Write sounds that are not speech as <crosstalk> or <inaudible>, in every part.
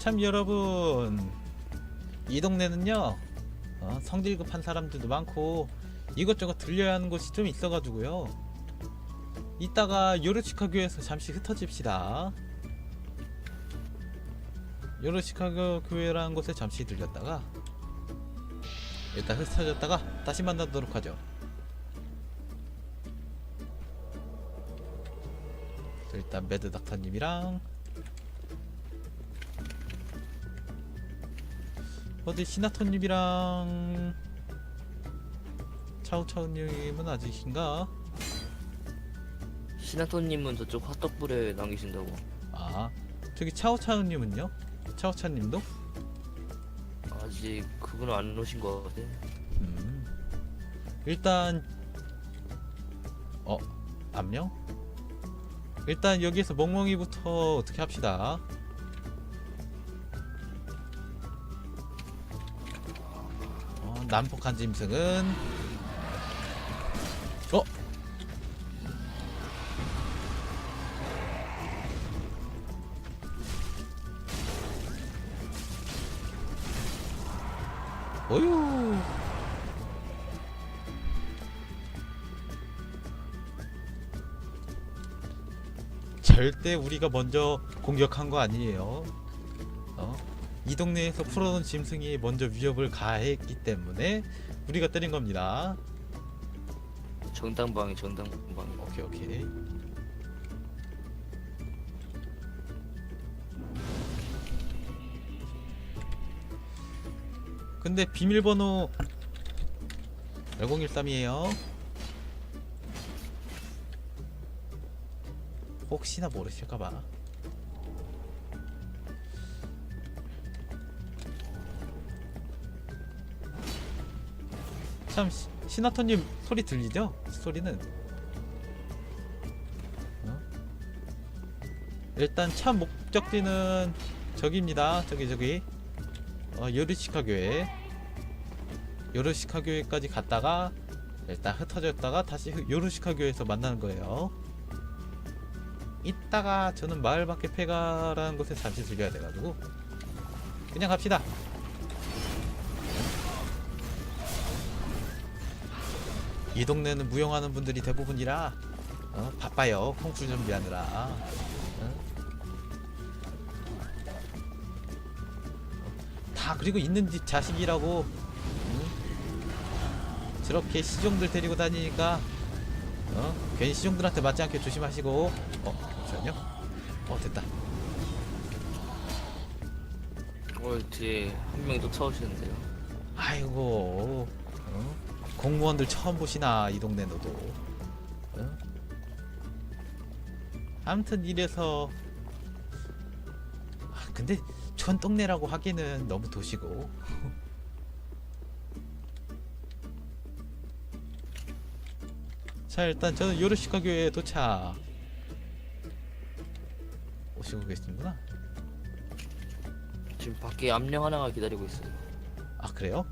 참 여러분 이 동네는요 어, 성질 급한 사람들도 많고 이것저것 들려야 하는 곳이 좀 있어가지고요. 이따가 요르시카 교에서 잠시 흩어집시다. 요르시카교 교회라는 곳에 잠시 들렸다가 일단 흩어졌다가 다시 만나도록 하죠. 일단 매드 닥터님이랑 어디 시나토님이랑 차우차우님은 아직인가? 시나토님은 저쪽 핫도그에 남기신다고. 아 저기 차우차우님은요? 차우차님도? 아직 그분은 안 오신 것 같아. 음. 일단 어 안녕? 일단 여기에서 멍멍이부터 어떻게 합시다. 난폭한 짐승은 어 어휴 절대 우리가 먼저 공격한 거 아니에요. 어? 이 동네에서 풀어놓은 짐승이 먼저 위협을 가했기 때문에 우리가 때린 겁니다. 정당방위 정당방위. 오케이 오케이. 근데 비밀번호 1013이에요. 혹시나 모르실까봐. 참 시- 시나토님 소리 들리죠? 소리는 어? 일단 참 목적지는 저기입니다. 저기 저기 어, 요르시카 교회 요르시카 교회까지 갔다가 일단 흩어졌다가 다시 흐- 요르시카 교회에서 만나는 거예요. 이따가 저는 마을 밖에 폐가라는 곳에 잠시 들려야 돼가지고 그냥 갑시다. 이 동네는 무용하는 분들이 대부분이라 어, 바빠요 콩쿠르 준비하느라 어? 다 그리고 있는 집 자식이라고 응? 저렇게 시종들 데리고 다니니까 어? 괜히 시종들한테 맞지 않게 조심하시고 어 잠시만요 어 됐다 어 뒤에 한 명이 또 차오시는데요. 아이고 어? 공무원들 처음 보시나 이 동네 너도 어? 아무튼 이래서 아, 근데 촌동네라고 하기는 너무 도시고 <laughs> 자 일단 저는 요르시카 교회에 도착 오시고 계시는구나 지금 밖에 암령 하나가 기다리고 있어요. 아 그래요?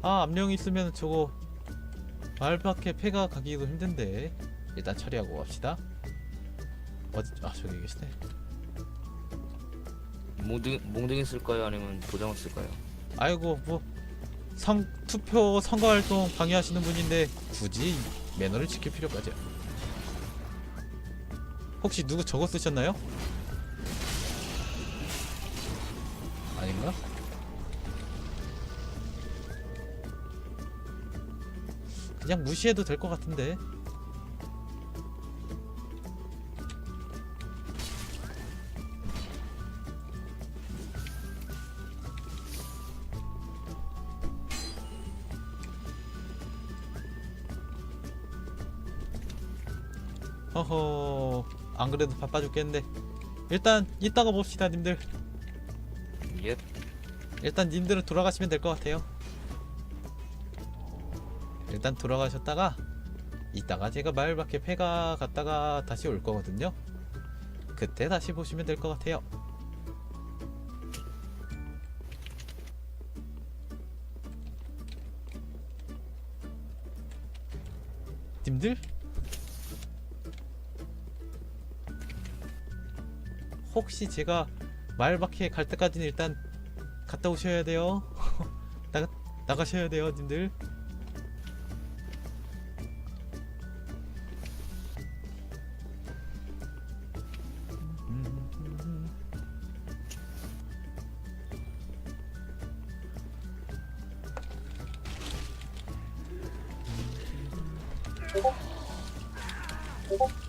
아 암령 있으면 저거 말 밖에 폐가 가기도 힘든데 일단 처리하고 갑시다 어디 아 저기 계시네 몽둥 몽둥이 쓸까요? 아니면 도장을 쓸까요? 아이고 뭐 선, 투표 선거활동 방해하시는 분인데 굳이 매너를 지킬 필요까지 혹시 누구 저거 쓰셨나요? 그냥 무시해도 될 것 같은데. 허허 안 그래도 바빠 죽겠는데 일단 이따가 봅시다 님들. 예. 일단 님들은 돌아가시면 될 것 같아요 일단 돌아가셨다가 이따가 제가 마을 밖에 폐가 갔다가 다시 올 거거든요 그때 다시 보시면 될 것 같아요 님들 혹시 제가 마을바퀴에 갈 때까지는 일단 갔다 오셔야 돼요. <laughs> 나가 나가셔야 돼요, 님들.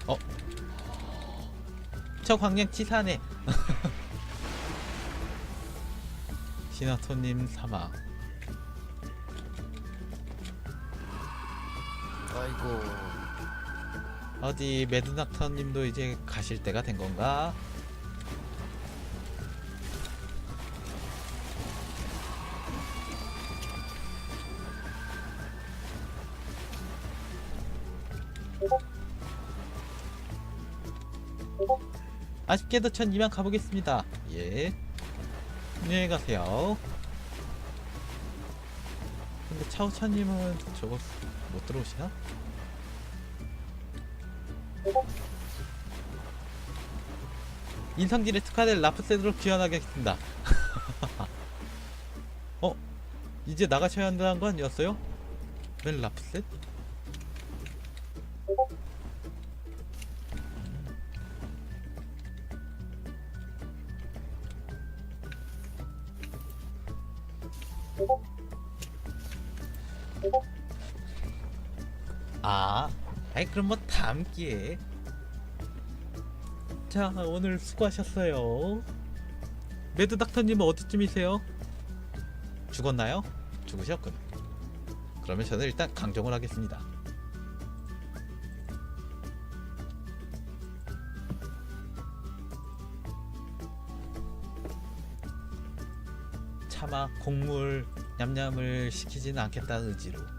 어? 저 광양 치사네. 시나토님 사망. 아이고 어디 매드낙터님도 이제 가실 때가 된 건가? 아쉽게도 전 이만 가보겠습니다. 예. 안녕히 가세요. 근데 차우차님은 저거 못 들어오시나? 인상질의 특화될 라프셋으로 귀환하겠습니다. <laughs> 어? 이제 나가셔야 한다는 거 아니었어요? 웬 라프셋? 그럼 뭐 다음 기회에. 자 오늘 수고하셨어요. 매드 닥터님은 어디쯤이세요? 죽었나요? 죽으셨군. 그러면 저는 일단 강정을 하겠습니다. 차마 곡물 냠냠을 시키지는 않겠다는 의지로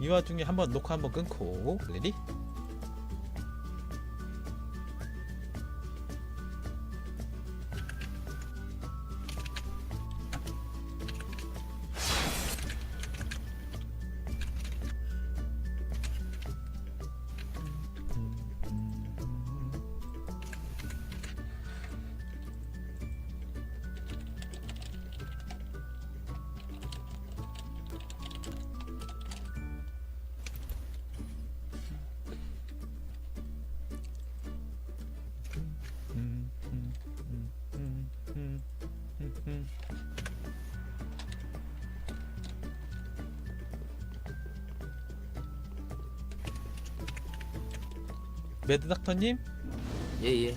이 와중에 한번 녹화 한번 끊고 레디? 매드 닥터님? 예예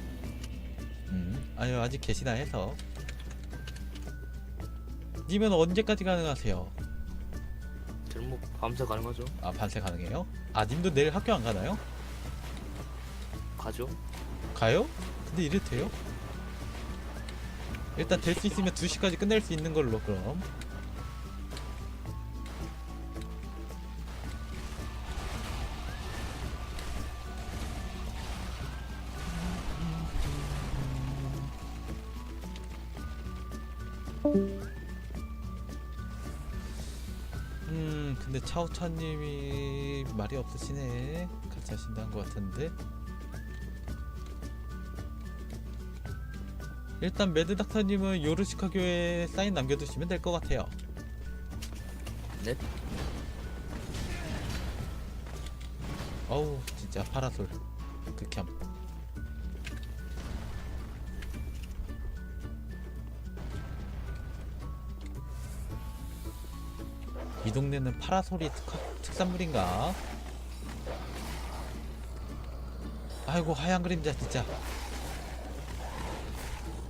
음, 아유 아직 계시나 해서 님은 언제까지 가능하세요? 저는 뭐 밤새 가능하죠 아 반세 가능해요? 아 님도 내일 학교 안 가나요? 가죠 가요? 근데 이래도 돼요? 일단 될 수 있으면 2시까지 끝낼 수 있는 걸로 그럼 차우차님이 말이 없으시네. 같이 하신다는 것 같은데. 일단 매드닥터님은 요르시카 교회에 사인 남겨두시면 될 것 같아요. 넵 어우 진짜 파라솔 이 동네는 파라솔이 특, 특산물인가? 아이고 하얀 그림자 진짜.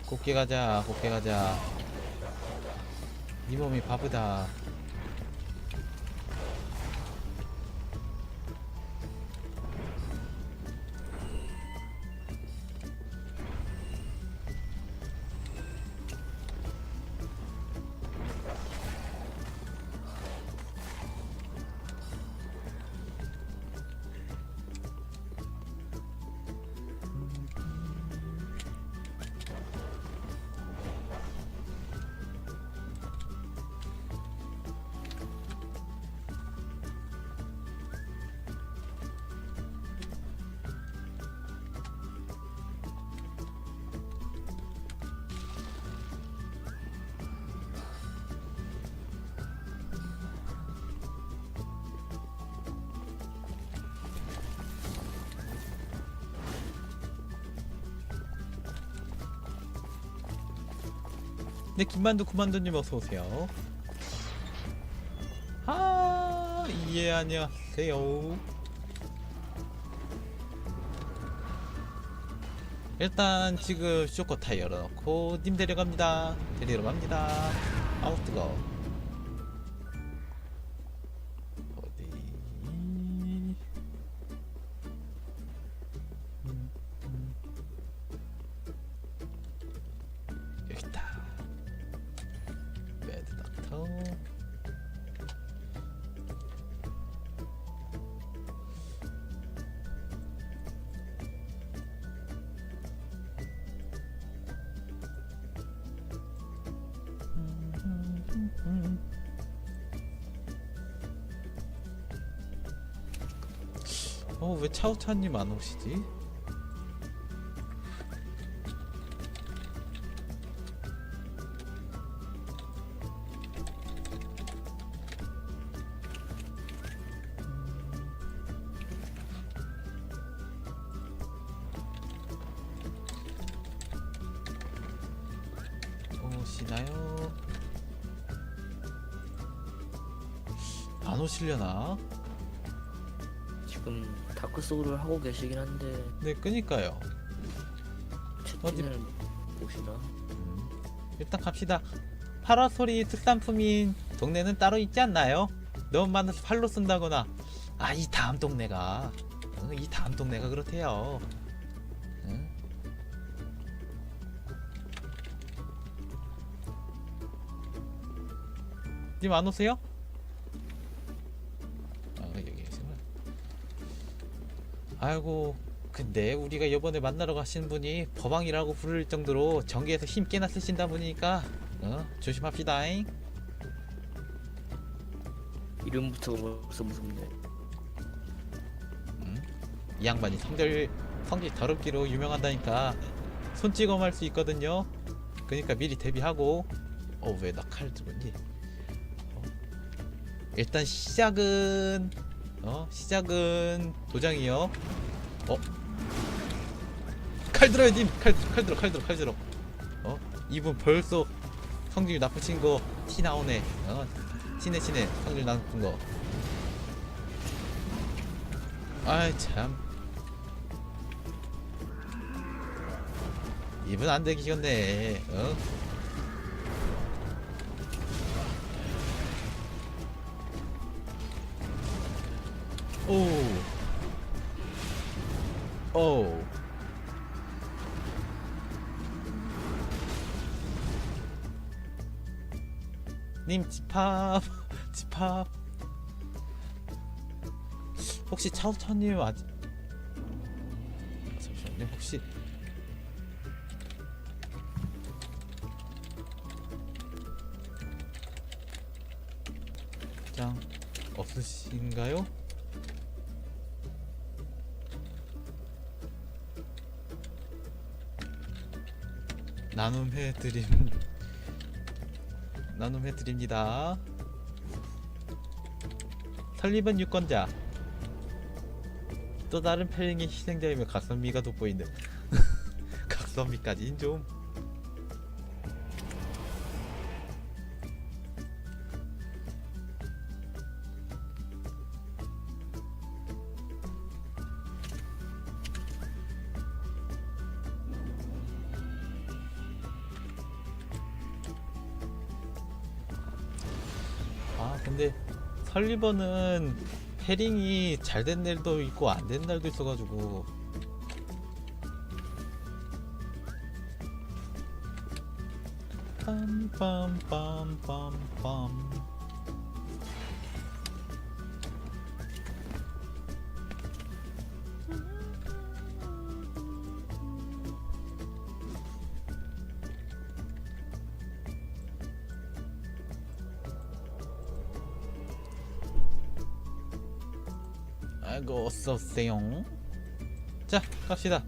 곱게 가자 곱게 가자. 이 몸이 바보다 네 김만두 구만두님 어서 오세요. 아, 예 안녕하세요. 일단 지금 쇼코타 열어놓고 님 데려갑니다. 데리러 갑니다. 아우 뜨거. 어 차우차님 안 오시지? 오시나요? 안 오시려나? 지금 다크 소울을 하고 계시긴 한데 네, 그니까요. 채팅을 보시나? 음, 일단 갑시다. 파라솔이 특산품인 동네는 따로 있지 않나요? 너무 많아서 팔로 쓴다거나. 아, 이 다음 동네가. 어, 이 다음 동네가 그렇대요. 응? 님 안 오세요? 아이고, 근데 우리가 이번에 만나러 가신 분이 법왕이라고 부를 정도로 전개에서 힘 꽤나 쓰신다 보니까 어? 조심합시다잉. 이름부터가 벌써 무섭네. 음? 이 양반이 성질 성질 더럽기로 유명하다니까 손찌검 할 수 있거든요. 그러니까 미리 대비하고. 어 왜 나 칼 들었니? 어. 일단 시작은 어 시작은 도장이요. 어? 칼 들어요 님. 칼, 칼 들어 칼 들어 칼 들어. 어? 이분 벌써 성질 나쁘신 거 티 나오네. 어? 티네 티네 성질 나쁜 거. 아이 참 이분 안 되기셨네 어? 오. 오. 님 집합 <laughs> 집합 혹시 차우차님 아직 아, 잠시만요 혹시 장 없으신가요? 나눔해 드림 나눔해 드립니다. 설리번 유권자. 또 다른 패링의 희생자이며 각선미가 돋보이는 <laughs> 각선미까지는 좀 설리번은 패링이 잘 된 날도 있고 안 된 날도 있어가지고. 빰빰빰빰빰 아이고 어서오세요 자 갑시다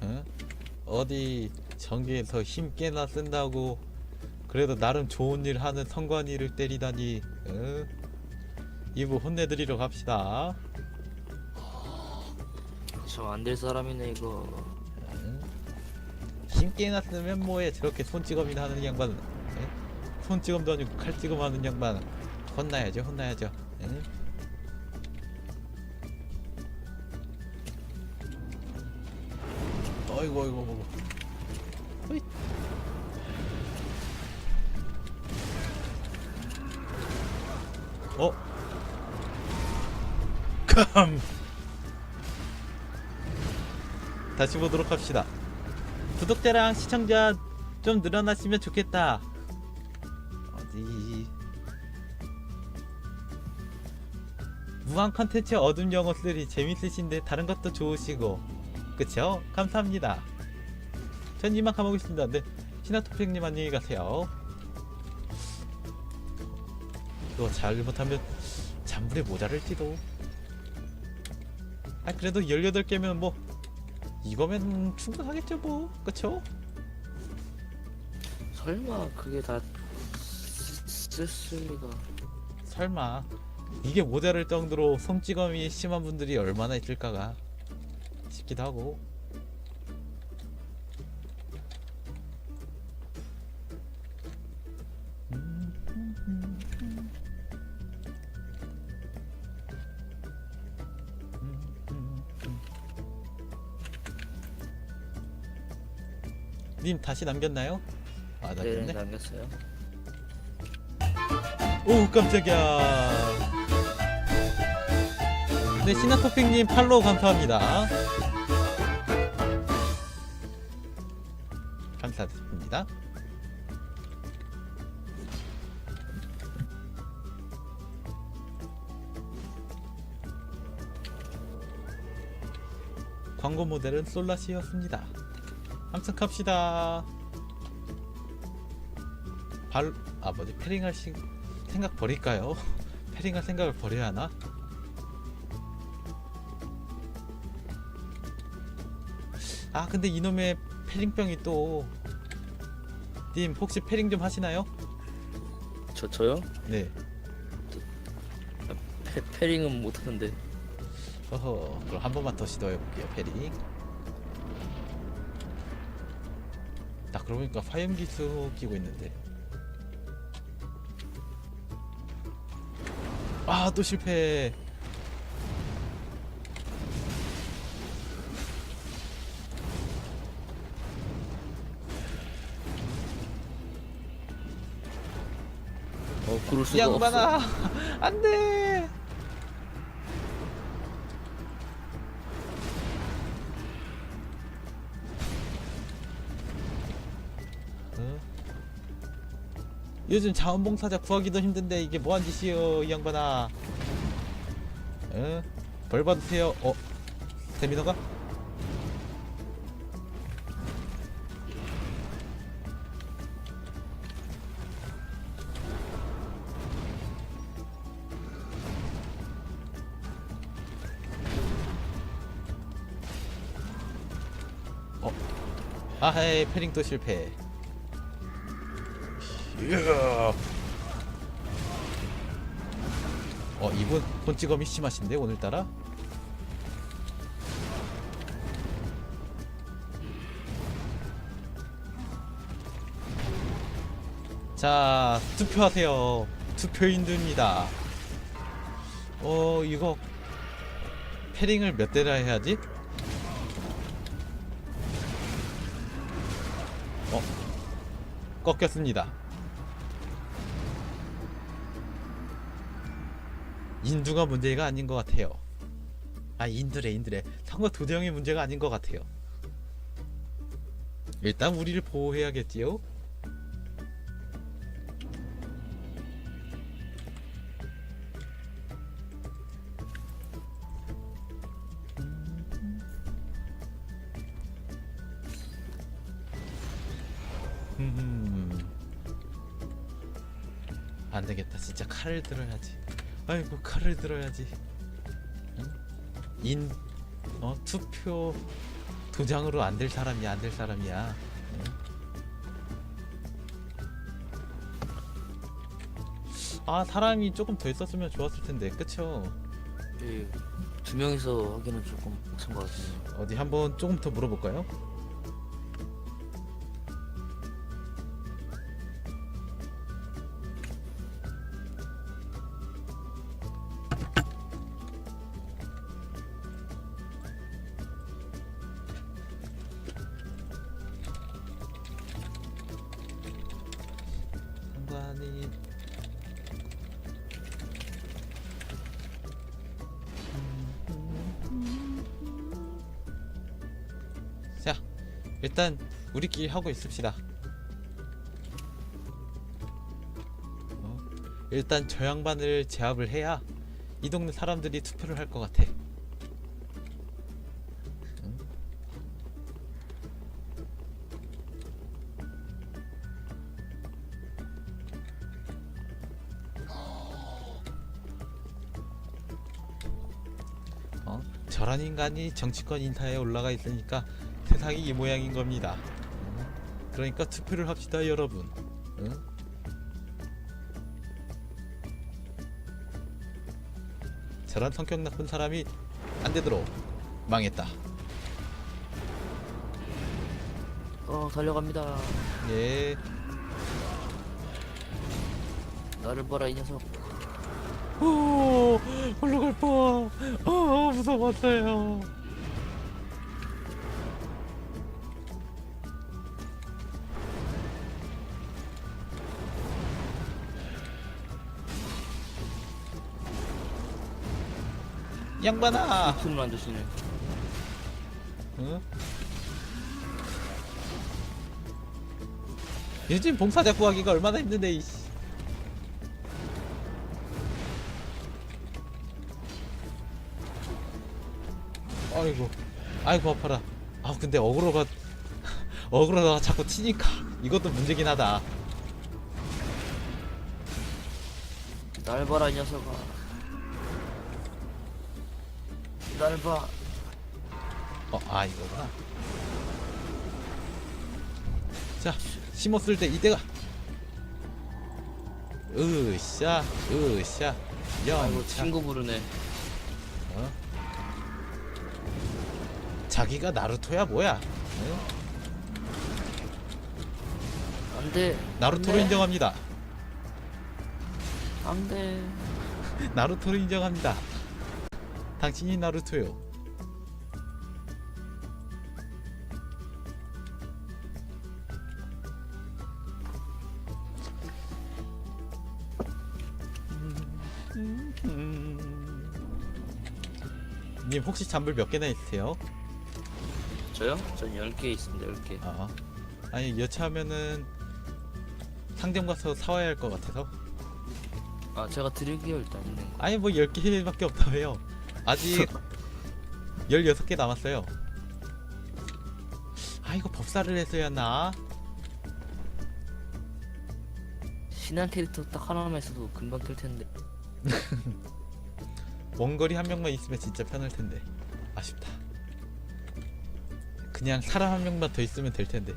어? 어디 전기에서 힘 꽤나 쓴다고 그래도 나름 좋은 일 하는 성관이를 때리다니 어? 이부 혼내드리러 갑시다 참안될 사람이네 이거. 응? 힘께 해놨으면 뭐해 저렇게 손찌검이나 하는 양반 응? 손찌검도 아니고 칼찌검 하는 양반 혼나야죠 혼나야죠 응? 어이구 어이구 어이구 호잇. 어? 감 <laughs> 다시 보도록 합시다 구독자랑 시청자 좀 늘어났으면 좋겠다. 어디? 무한 컨텐츠 어둠 영어 3 재밌으신데 다른 것도 좋으시고 그쵸? 감사합니다. 전 이만 가보겠습니다. 네, 시나토핑님 안녕히 가세요. 이거 잘못하면 잔불에 모자랄지도. 아 그래도 18개면 뭐 이거면 충분하겠죠 뭐 그쵸? 설마 그게 다 쓸쓸 리가. 설마 이게 모자랄 정도로 손찌검이 심한 분들이 얼마나 있을까가 싶기도 하고 님 다시 남겼나요? 아 네 남겼네. 남겼어요. 오 깜짝이야. 네 시나토핑님 팔로우 감사합니다. 감사드립니다. 광고 모델은 솔라시였습니다 함승합시다 발, 아 뭐지 패링할 시, 생각 버릴까요? <laughs> 패링할 생각을 버려야 하나? 아 근데 이놈의 패링병이 또 님 혹시 패링 좀 하시나요? 저 저요? 네 페, 패링은 못 하는데. 어허 그럼 한 번만 더 시도해볼게요 패링 그러고 보니까 화염기수 끼고 있는데. 아 또 실패. 어 그럴 이 수가 없어. <laughs> 양반아 안돼 어? 요즘 자원봉사자 구하기도 힘든데 이게 뭐한 짓이요 이 양반아 어? 벌 받으세요 어? 세미너가? 어? 아헤이 패링 또 실패 이야. 어 이분 본찌검이 심하신데 오늘따라? 자 투표하세요. 투표인들입니다. 어 이거 패링을 몇 대나 해야지? 어 꺾였습니다 인두가 문제가 아닌 것 같아요 아 인두래 인두래 선거 도정이 문제가 아닌 것 같아요 일단 우리를 보호해야겠지요 음. 안 되겠다. 진짜 칼을 들어야지. 아이고 칼을 들어야지. 응? 인, 어 투표 도장으로 안 될 사람이야, 안 될 사람이야. 응? 아 사람이 조금 더 있었으면 좋았을 텐데, 그쵸? 예. 두 명이서 하기는 조금 벅찬 것 같네요. 어디 한번 조금 더 물어볼까요? 우리끼리 하고 있읍시다 어? 일단 저 양반을 제압을 해야 이 동네 사람들이 투표를 할 것 같아 응? 어? 저런 인간이 정치권 인사에 올라가 있으니까 세상이 이 모양인 겁니다. 응? 그러니까 투표를 합시다, 여러분. 응? 저런 성격 나쁜 사람이 안 되도록 망했다. 어 달려갑니다. 예. 나를 봐라 이 녀석. 오, 올라갈 뻔. 어, 무서웠어요. 양반아. 손을 안 드시네. 응? 요즘 봉사자 구하기가 얼마나 힘든데 이씨. 아이고 아이고 아파라 아 근데 어그로가 어그로가 자꾸 튀니까 이것도 문제긴 하다 날 봐라 이 녀석아. 날 봐. 어 아 이거구나 자 심었을 때 이때가 으쌰 으쌰 아이고 영차 친구 부르네. 어? 자기가 나루토야 뭐야? 어? 안돼. 나루토로 인정합니다. 안 돼. 나루토로 인정합니다. 당신이 나루토요. 님 혹시 잔불 몇 개나 있으세요? 저요? 전 10개 있습니다 10개. 아 아니 여차하면은 상점 가서 사와야 할 것 같아서 아 제가 드릴게요 일단. 아니 뭐 10개밖에 없다며요 아직 16개 남았어요. 아 이거 법사를 했어야 했나? 신한 캐릭터 딱 하나만 있어도 금방 뜰 텐데. <laughs> 원거리 한 명만 있으면 진짜 편할 텐데. 아쉽다. 그냥 사람 한 명만 더 있으면 될 텐데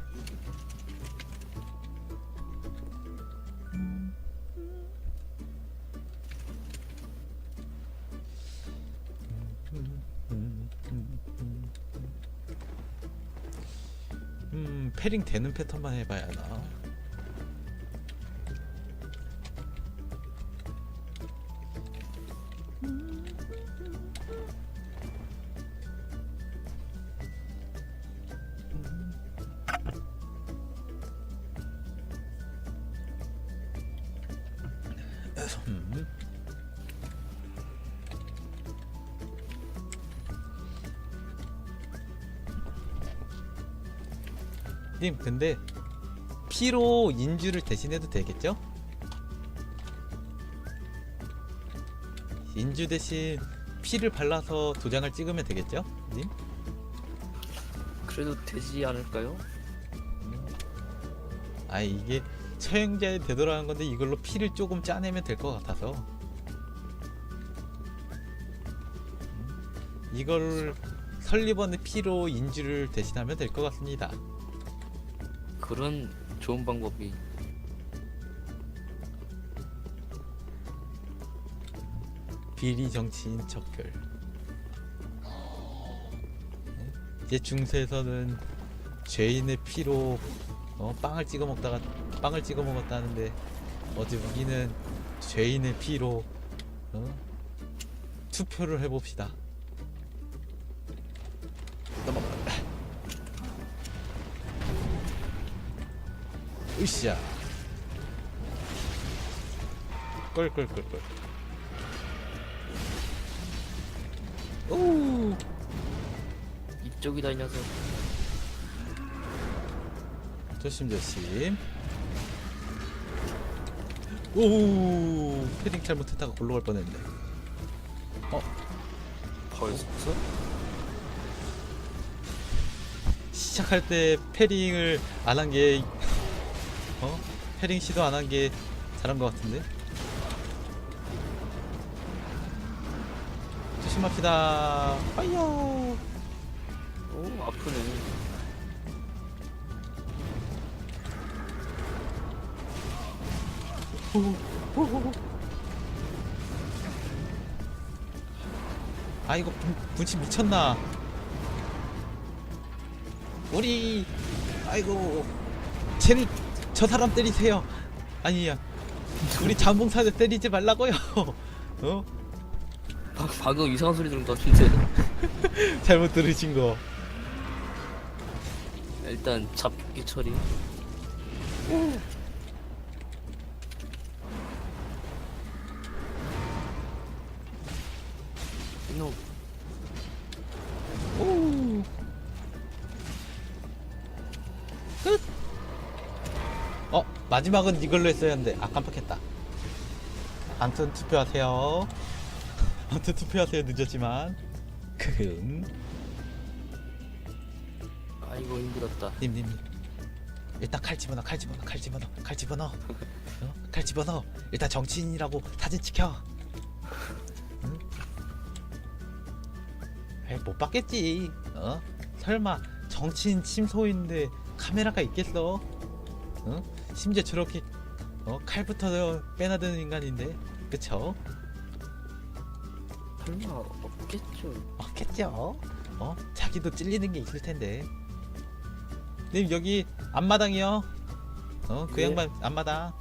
음 패링 되는 패턴만 해봐야 하나 님 근데 피로 인주를 대신해도 되겠죠? 인주 대신 피를 발라서 도장을 찍으면 되겠죠? 님? 그래도 되지 않을까요? 아 이게 처형자에 되돌아간 건데 이걸로 피를 조금 짜내면 될 것 같아서 음, 이걸 설리번의 피로 인주를 대신하면 될 것 같습니다. 그런 좋은 방법이 비리 정치인 척결. 네? 이제 중세에서는 죄인의 피로 어, 빵을 찍어 먹다가 빵을 찍어 먹었다는데 어제 우리는 죄인의 피로 어? 투표를 해봅시다. 으쌰. 꿀꿀꿀꿀. 오. 이쪽이다 이 녀석. 조심조심. 오. 패딩 잘못했다가 골로 갈 뻔했네. 벌써? 시작할 때 패링을 안 한 게 어? 패링 시도 안 한 게 잘한 것 같은데. 조심합시다. 파이어. 오 아프네. 아 이거 분, 분신 미쳤나? 우리 아이고 쟤를 저 사람 때리세요. 아니야. 우리 잠봉사자 때리지 말라고요. <laughs> 어? 방, 방금 이상한 소리 들은 것 같은데. 잘못 들으신 거. 일단 잡기 처리. 마지막은 이걸로 했어야 하는데 아 깜빡했다. 아무튼 투표하세요. <laughs> 아무튼 투표하세요 늦었지만. 금. 아이고 힘들었다. 님님님. 일단 칼 집어넣어 칼 집어넣어 칼 집어넣어 칼 집어넣어 어? 칼 집어넣어 일단 정치인이라고 사진 찍혀 응? 에이 못 받겠지 어? 설마 정치인 침소인데 카메라가 있겠어 어? 심지어 저렇게 어? 칼부터 빼놔드는 인간인데 그쵸? 설마 없겠죠. 없겠죠 어? 자기도 찔리는 게 있을 텐데 님 여기 앞마당이요 어? 그 네. 양반 앞마당